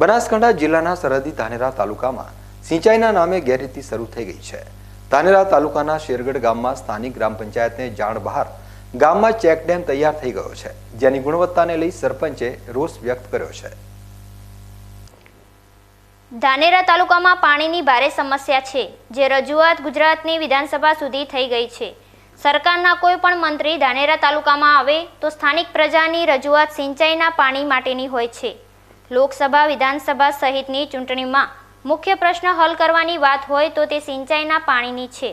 બનાસકાંઠા જિલ્લાના સરહદી ધાનેરા તાલુકામાં સિંચાઈના નામે ગેરરીતિ શરૂ થઈ ગઈ છે. ધાનેરા તાલુકાના શેરગઢ ગામમાં સ્થાનિક ગ્રામ પંચાયતને જાણ બહાર ગામમાં ચેકડેમ તૈયાર થઈ ગયો છે, જેની ગુણવત્તાને લઈ સરપંચે રોષ વ્યક્ત કર્યો છે. ધાનેરા તાલુકામાં પાણીની ભારે સમસ્યા છે, જે રજૂઆત ગુજરાતની વિધાનસભા સુધી થઈ ગઈ છે. સરકારના કોઈ પણ મંત્રી ધાનેરા તાલુકામાં આવે તો સ્થાનિક પ્રજાની રજૂઆત સિંચાઈના પાણી માટેની હોય છે. લોકસભા, વિધાનસભા સહિતની ચૂંટણીમાં મુખ્ય પ્રશ્ન હલ કરવાની વાત હોય તો તે સિંચાઈના પાણીની છે.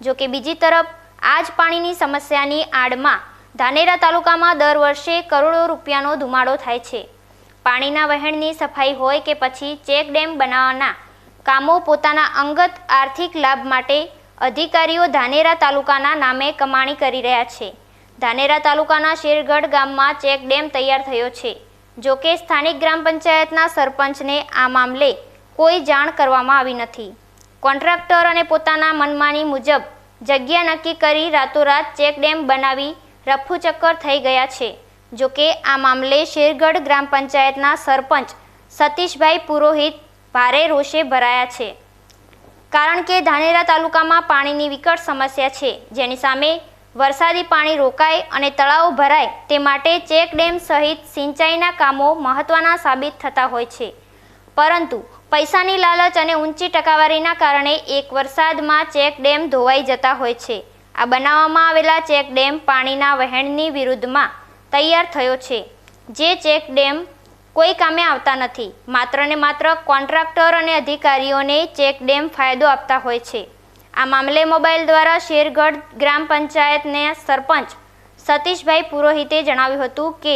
જો કે બીજી તરફ આ જ પાણીની સમસ્યાની આડમાં ધાનેરા તાલુકામાં દર વર્ષે કરોડો રૂપિયાનો ધુમાડો થાય છે. પાણીના વહેણની સફાઈ હોય કે પછી ચેક ડેમ બનાવવાના કામો પોતાના અંગત આર્થિક લાભ માટે અધિકારીઓ ધાનેરા તાલુકાના નામે કમાણી કરી રહ્યા છે. ધાનેરા તાલુકાના શેરગઢ ગામમાં ચેક ડેમ તૈયાર થયો છે. જો કે સ્થાનિક ગ્રામ પંચાયતના સરપંચને આ મામલે કોઈ જાણ કરવામાં આવી નથી. કોન્ટ્રાક્ટર અને પોતાના મનમાની મુજબ જગ્યા નક્કી કરી રાતોરાત ચેકડેમ બનાવી રફુચક્કર થઈ ગયા છે. જો કે આ મામલે શેરગઢ ગ્રામ પંચાયતના સરપંચ સતીશભાઈ પુરોહિત ભારે રોષે ભરાયા છે. કારણ કે ધાનેરા તાલુકામાં પાણીની વિકટ સમસ્યા છે. જેની સામે વરસાદી પાણી રોકાય અને તળાવો ભરાય તે માટે ચેક ડેમ સહિત સિંચાઈના કામો મહત્વના સાબિત થતા હોય છે. પરંતુ પૈસાની લાલચ અને ઊંચી ટકાવારીના કારણે એક વરસાદમાં ચેક ડેમ ધોવાઈ જતા હોય છે. આ બનાવવામાં આવેલા ચેક ડેમ પાણીના વહેણની વિરુદ્ધમાં તૈયાર થયો છે. જે ચેક ડેમ કોઈ કામે આવતા નથી. માત્ર ને માત્ર કોન્ટ્રાક્ટર અને અધિકારીઓને ચેક ડેમ ફાયદો આપતા હોય છે. આ મામલે મોબાઈલ દ્વારા શેરગઢ ગ્રામ પંચાયતના સરપંચ સતીશભાઈ પુરોહિતે જણાવ્યું હતું કે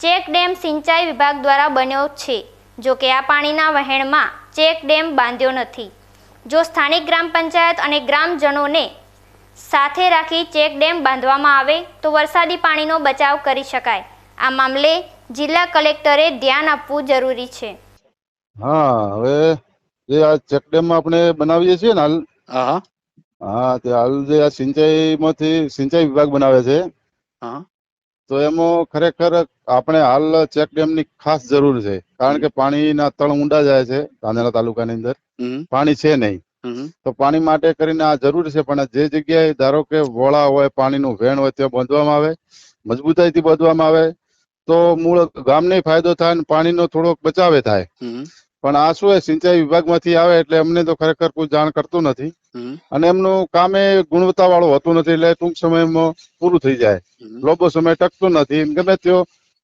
ચેક ડેમ સિંચાઈ વિભાગ દ્વારા બન્યો છે જો કે આ પાણીના વહેણમાં ચેક ડેમ બાંધ્યો નથી. જો સ્થાનિક ગ્રામ પંચાયત અને ગ્રામજનોને સાથે રાખી ચેક ડેમ બાંધવામાં આવે તો વરસાદી પાણીનો બચાવ કરી શકાય. આ મામલે જિલ્લા કલેક્ટરે ધ્યાન આપવું જરૂરી છે. હા હવે જે આ ચેકડેમ આપણે બનાવીએ છીએ ને હાલ હા. હા તે હાલ જે આ સિંચાઈમાંથી સિંચાઈ વિભાગ બનાવે છે હા. તો એમાં ખરેખર આપણે હાલ ચેક ડેમની ખાસ જરૂર છે. કારણ કે પાણીના તળ ઊંડા જાય છે ધાનેરા તાલુકાની અંદર. પાણી છે નહીં. તો પાણી માટે કરીને આ જરૂર છે પણ જે જગ્યાએ ધારો કે વોળા હોય પાણીનું વેણ હોય ત્યાં બાંધવામાં આવે મજબૂતાઈથી બાંધવામાં આવે તો મૂળ ગામને ફાયદો થાય અને પાણીનો થોડોક બચાવે થાય. પણ આ શું સિંચાઈ વિભાગમાંથી આવે એટલે અમને તો ખરેખર કોઈ જાણ કરતું નથી. અને એમનું કામ એ ગુણવત્તા વાળું હોતું નથી એટલે ટૂંક સમયમાં પૂરું થઈ જાય. લોબો સમય ટકતું નથી. ગમે તેઓ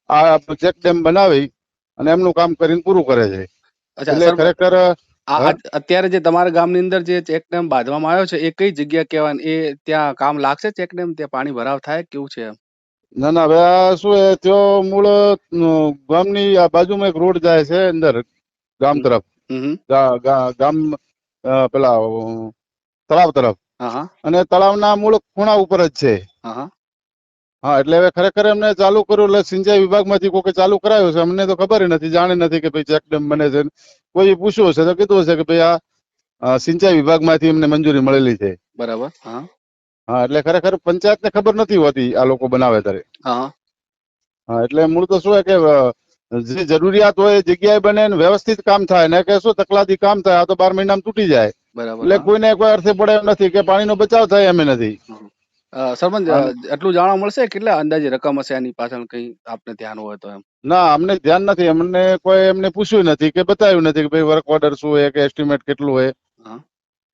આ ચેક ડેમ બનાવી અને એમનું કામ કરીને પૂરું કરે છે. એટલે ખરેખર આ અત્યારે જે તમારા ગામની અંદર જે ચેક ડેમ બાંધવામાં આવ્યો છે એ કઈ જગ્યા કહેવાય? એ ત્યાં કામ લાગશે ચેક ડેમ? ત્યાં પાણી ભરાવ થાય? કેવું છે? ના ના હવે આ શું એ ત્યાં મૂળ ગામની આ બાજુમાં એક રોડ જાય છે અંદર. ગામ તરફ. ગામ પેલા તળાવ તરફ. અને તળાવના મૂળ ખૂણા ઉપર જ છે. હા એટલે હવે ખરેખર એમને ચાલુ કર્યું એટલે સિંચાઈ વિભાગમાંથી કોઈ ચાલુ કરાયું છે. અમને તો ખબર નથી જાણે નથી કે ભાઈ ચેકડેમ બને છે. કોઈ પૂછ્યું હશે તો કીધું હશે કે ભાઈ આ સિંચાઈ વિભાગમાંથી એમને મંજૂરી મળેલી છે. બરાબર હા. હા એટલે ખરેખર પંચાયતને ખબર નથી હોતી આ લોકો બનાવે ત્યારે. હા હા. એટલે મૂળ તો શું હોય કે જે જરૂરિયાત હોય એ જગ્યાએ બને ને વ્યવસ્થિત કામ થાય ને કે શું તકલાદી કામ થાય આ તો બાર મહિનામાં તૂટી જાય. બરાબર. એટલે કોઈને કોઈ અર્થે પડે એમ નથી કે પાણીનો બચાવ થાય એમ નથી. સરપંચ એટલું જાણવા મળશે કેટલા અંદાજે રકમ હશે આની પાછળ કઈ આપને ધ્યાન હોય તો એમ? ના અમને ધ્યાન નથી. અમને કોઈ એમને પૂછ્યું નથી કે બતાવ્યું નથી કે ભાઈ વર્ક ઓર્ડર શું હોય કે એસ્ટિમેટ કેટલું હોય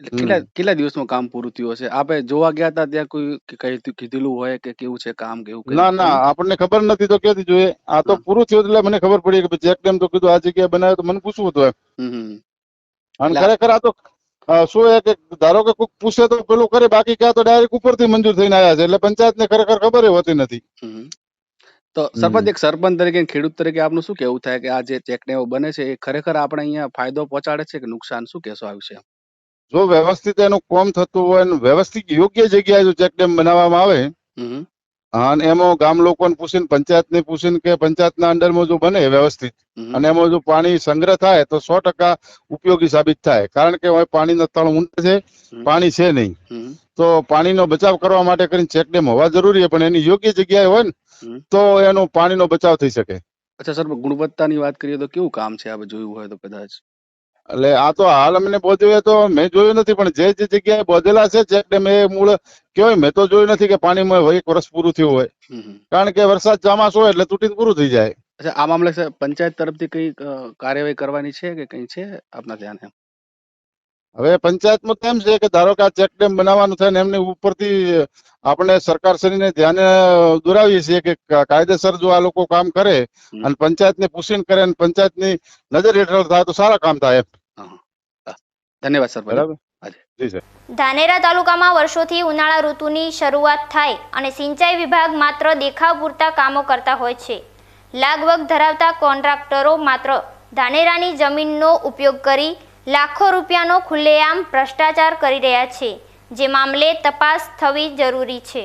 એટલે કેટલા કેટલા દિવસમાં કામ પૂરું થયું હશે? આપે જોવા ગયા હતા ત્યાં કોઈ કે કઈ કીધેલું હોય કે કેવું છે કામ કેવું કઈ ના ના આપણને ખબર નથી તો ક્યાંથી જોઈએ. આ તો હા. પૂરું થયું એટલે મને ખબર પડી કે ભાઈ ચેક ડેમ તો કીધું આ જગ્યાએ બનાવ્યો તો મને પૂછવું હતું એમ. હમ હમ. અને એટલે- ખરેખર આ તો અ, શું હે કે ધારો કે કોઈક પૂછે તો પેલું કરે બાકી ક્યાં તો ડાયરેક્ટ ઉપરથી મંજૂર થઈને આવ્યા છે. એટલે પંચાયતને ખરેખર ખબર ય હોતી નથી. હમ. તો સરપંચ એક સરપંચ તરીકે ખેડૂત તરીકે આપનું શું કેવું થાય કે આ જે ચેક ડેમો બને છે એ ખરેખર આપણે અહીંયા ફાયદો પહોંચાડે છે કે નુકસાન? શું કહેશો આ વિશે? જો વ્યવસ્થિત એનું કોમ થતું હોય અને વ્યવસ્થિત યોગ્ય જગ્યાએ જો ચેક ડેમ બનાવવામાં આવે અને એમાં ગામ લોકોને પૂછીને પંચાયતને પૂછીને કે પંચાયતના અંડરમાં જો બને વ્યવસ્થિત અને એમાં જો પાણી સંગ્રહ થાય તો સો ટકા ઉપયોગી સાબિત થાય. કારણ કે હવે પાણીના તળ ઊંડા છે પાણી છે નહીં. તો પાણીનો બચાવ કરવા માટે કરીને ચેક ડેમ હોવા જરૂરી છે પણ એની યોગ્ય જગ્યાએ હોય ને તો એનો પાણીનો બચાવ થઈ શકે. અચ્છા સર ગુણવત્તાની વાત કરીએ તો કેવું કામ છે? આપણે જોયું હોય તો કદાચ. એટલે આ તો હાલ અમને બોધ્યું તો મેં જોયું નથી પણ જે જે જગ્યાએ બોધેલા છે ચેક ડેમ એ મૂળ કેવાય મેં તો જોયું નથી કે પાણીમાં એક વર્ષ પૂરું થયું હોય. કારણ કે વરસાદ ચોમાસું હોય એટલે તૂટીને પૂરું થઈ જાય. અચ્છા આ મામલે પંચાયત તરફથી કઈ કાર્યવાહી કરવાની છે કે કઈ છે આપના ધ્યાને હવે પંચાયતમાં તો એમ છે કે ધારો કે આ ચેક ડેમ બનાવવાનું થાય ને એમની ઉપરથી આપણે સરકારશ્રીને ધ્યાને દોરાવીએ છીએ કે કાયદેસર જો આ લોકો કામ કરે અને પંચાયતને પૂછીને કરે અને પંચાયતની નજર હેઠળ થાય તો સારા કામ થાય ધન્યવાદ સર બરાબર? હાજી. જી સર. ધાનેરા તાલુકામાં વર્ષોથી ઉનાળા ઋતુની શરૂઆત થાય અને સિંચાઈ વિભાગ માત્ર દેખાવ પૂરતા કામો કરતા હોય છે. લાગવગ ધરાવતા કોન્ટ્રાક્ટરો માત્ર ધાનેરાની જમીનનો ઉપયોગ કરી લાખો રૂપિયાનો ખુલ્લેઆમ ભ્રષ્ટાચાર કરી રહ્યા છે. જે મામલે તપાસ થવી જરૂરી છે.